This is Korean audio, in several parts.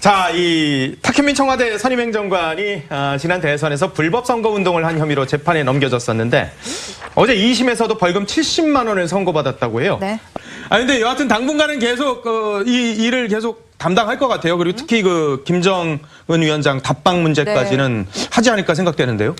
자, 이 탁현민 청와대 선임행정관이 아, 지난 대선에서 불법 선거 운동을 한 혐의로 재판에 넘겨졌었는데 어제 2심에서도 벌금 70만 원을 선고받았다고 해요. 네. 아 근데 여하튼 당분간은 계속 어, 이 일을 계속 담당할 것 같아요. 그리고 특히 그 김정은 위원장 답방 문제까지는 하지 않을까 생각되는데요.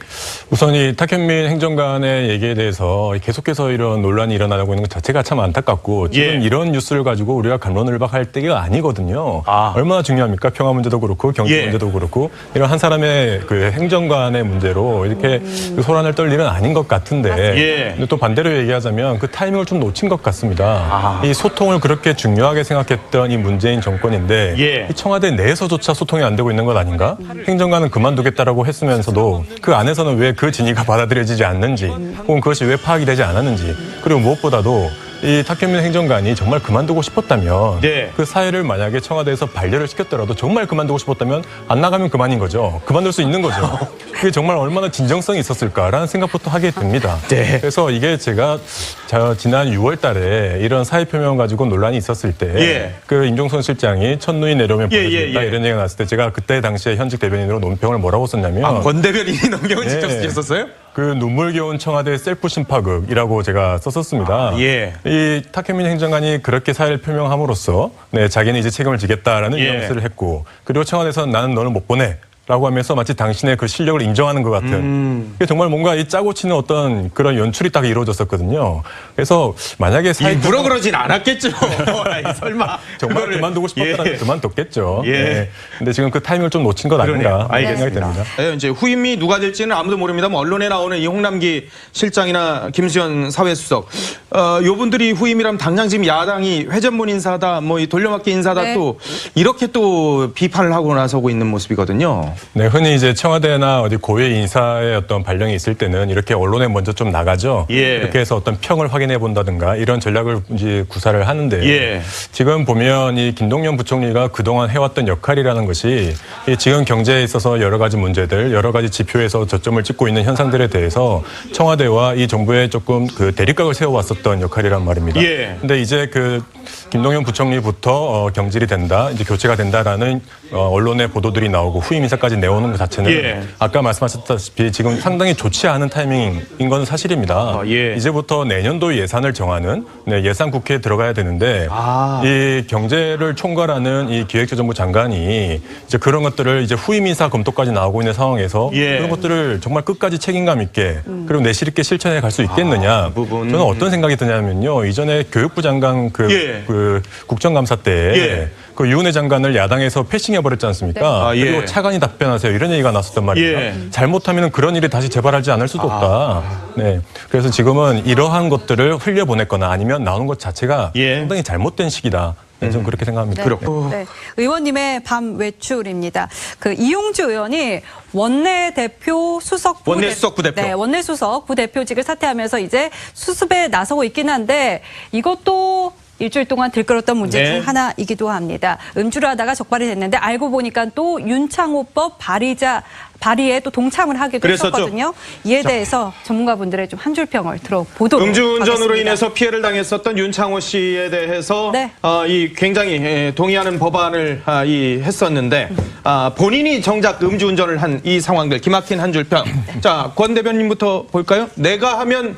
우선 이 탁현민 행정관의 얘기에 대해서 계속해서 이런 논란이 일어나고 있는 것 자체가 참 안타깝고 지금 예. 이런 뉴스를 가지고 우리가 간론을박할 때가 아니거든요. 아. 얼마나 중요합니까? 평화 문제도 그렇고 경제 예. 문제도 그렇고 이런 한 사람의 그 행정관의 문제로 이렇게 그 소란을 떨 일은 아닌 것 같은데 예. 근데 또 반대로 얘기하자면 그 타이밍을 좀 놓친 것 같습니다. 아. 이 소통을 그렇게 중요하게 생각했던 이 문재인 정권인데 예. 이 청와대 내에서조차 소통이 안 되고 있는 것 아닌가? 행정관은 그만두겠다라고 했으면서도 그 안에서는 왜 그 진위가 받아들여지지 않는지 혹은 그것이 왜 파악이 되지 않았는지 그리고 무엇보다도 이 탁현민 행정관이 정말 그만두고 싶었다면 네. 그 사회를 만약에 청와대에서 반려를 시켰더라도 정말 그만두고 싶었다면 안 나가면 그만인 거죠. 그만둘 수 있는 거죠. 그게 정말 얼마나 진정성이 있었을까라는 생각부터 하게 됩니다. 네. 그래서 이게 제가 자, 지난 6월 달에 이런 사회 표명 가지고 논란이 있었을 때 예. 그 임종선 실장이 첫눈이 내려오면 예, 보여준다 예, 예. 이런 얘기가 나왔을 때 제가 그때 당시에 현직 대변인으로 논평을 뭐라고 썼냐면 아, 권 대변인이 예. 직접 쓰셨었어요? 그 눈물겨운 청와대 셀프 심파극이라고 제가 썼었습니다. 아, 예. 이 탁현민 행정관이 그렇게 사회를 표명함으로써 네, 자기는 이제 책임을 지겠다라는 예. 뉘앙스를 했고 그리고 청와대에서는 나는 너를 못 보내. 라 고 하면서 마치 당신의 그 실력을 인정하는 것 같은 음. 정말 뭔가 이 짜고 치는 어떤 그런 연출이 딱 이루어졌었거든요. 그래서 만약에 사회 일부러 그러진 않았겠죠. 설마. 정말 그거를- 그만두고 싶었다면 예. 그만뒀겠죠. 예. 네. 근데 지금 그 타이밍을 좀 놓친 것. 아닌가 생각이 알겠습니다. 됩니다. 네, 이제 후임이 누가 될지는 아무도 모릅니다. 뭐 언론에 나오는 이 홍남기 실장이나 김수현 사회수석, 어, 요분들이 후임이라면 당장 지금 야당이 회전문 인사다, 뭐이 돌려막기 인사다 네. 또 이렇게 또 비판을 하고 나서고 있는 모습이거든요. 네, 흔히 이제 청와대나 어디 고위 인사의 어떤 발령이 있을 때는 이렇게 언론에 먼저 좀 나가죠. 예. 이렇게 해서 어떤 평을 확인해 본다든가 이런 전략을 이제 구사를 하는데 예. 지금 보면 이 김동연 부총리가 그동안 해왔던 역할이라는 것이 이 지금 경제에 있어서 여러 가지 문제들, 여러 가지 지표에서 저점을 찍고 있는 현상들에 대해서 청와대와 이 정부에 조금 그 대립각을 세워왔었던 역할이란 말입니다. 예. 근데 이제 그 김동연 부총리부터 어, 경질이 된다, 이제 교체가 된다라는 어, 언론의 보도들이 나오고 후임 인사까지 내오는 것 자체는 예. 아까 말씀하셨다시피 지금 상당히 좋지 않은 타이밍인 건 사실입니다. 아, 예. 이제부터 내년도 예산을 정하는 네, 예산 국회에 들어가야 되는데 아. 이 경제를 총괄하는 이 기획재정부 장관이 이제 그런 것들을 이제 후임 인사 검토까지 나오고 있는 상황에서 예. 그런 것들을 정말 끝까지 책임감 있게 그리고 내실 있게 실천해 갈 수 있겠느냐. 아, 부분. 저는 어떤 생각이 드냐면요. 이전에 교육부 장관 그, 예. 그 국정감사 때 예. 그 유은혜 장관을 야당에서 패싱해 버렸지 않습니까? 아, 예. 그리고 차관이 답변하세요. 이런 얘기가 나왔었단 말이에요. 예. 잘못하면 그런 일이 다시 재발하지 않을 수도 없다. 네. 그래서 지금은 이러한 것들을 흘려보냈거나 아니면 나오는 것 자체가 예. 음. 상당히 잘못된 시기다. 네, 저는 그렇게 생각합니다. 네. 그렇고. 네. 의원님의 밤 외출입니다. 그 이용주 의원이 원내 대표 수석 부대- 원내 수석 부대표. 네, 원내 수석 부대표직을 사퇴하면서 이제 수습에 나서고 있긴 한데 이것도 일주일 동안 들끓었던 문제 네. 중 하나이기도 합니다. 음주를 하다가 적발이 됐는데 알고 보니까 또 윤창호법 발의자 발의에 또 동참을 하기도. 했었거든요. 이에 대해서 전문가분들의 좀 한 줄 평을 들어보도록 음주운전으로 하겠습니다. 인해서 피해를 당했었던 윤창호 씨에 대해서 네. 어, 이 굉장히 예, 동의하는 법안을 아, 이 했었는데 아, 본인이 정작 음주운전을 한 이 상황들 기막힌 한 줄 평. 자, 권 대변인부터 볼까요? 내가 하면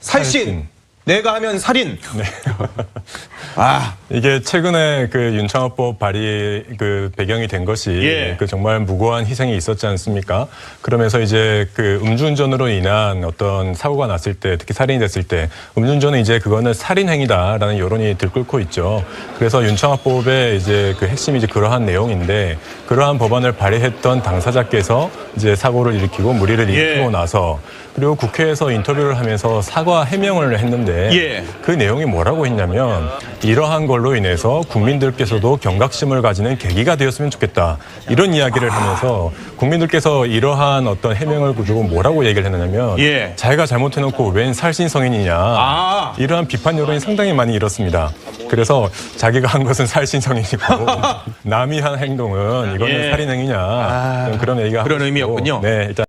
살신, 살신. 내가 하면 살인. 네. 아, 이게 최근에 그 윤창호법 발의 그 배경이 된 것이 예. 그 정말 무고한 희생이 있었지 않습니까? 그러면서 이제 그 음주운전으로 인한 어떤 사고가 났을 때 특히 살인이 됐을 때 음주운전은 이제 그거는 살인 행위다라는 여론이 들끓고 있죠. 그래서 윤창호법의 이제 그 핵심이 이제 그러한 내용인데 그러한 법안을 발의했던 당사자께서 이제 사고를 일으키고 무리를 예. 일으키고 나서 그리고 국회에서 인터뷰를 하면서 사과 해명을 했는데 예. 그 내용이 뭐라고 했냐면 이러한 걸로 인해서 국민들께서도 경각심을 가지는 계기가 되었으면 좋겠다 이런 이야기를 하면서 국민들께서 이러한 어떤 해명을 두고 뭐라고 얘기를 했느냐면 예. 자기가 잘못해놓고 웬 살신 성인이냐 아. 이러한 비판 여론이 상당히 많이 일었습니다. 그래서 자기가 한 것은 살신 성인이고 남이 한 행동은 이거는 예. 살인 행위냐 아. 그런 얘기가 그런. 의미였군요. 네 일단.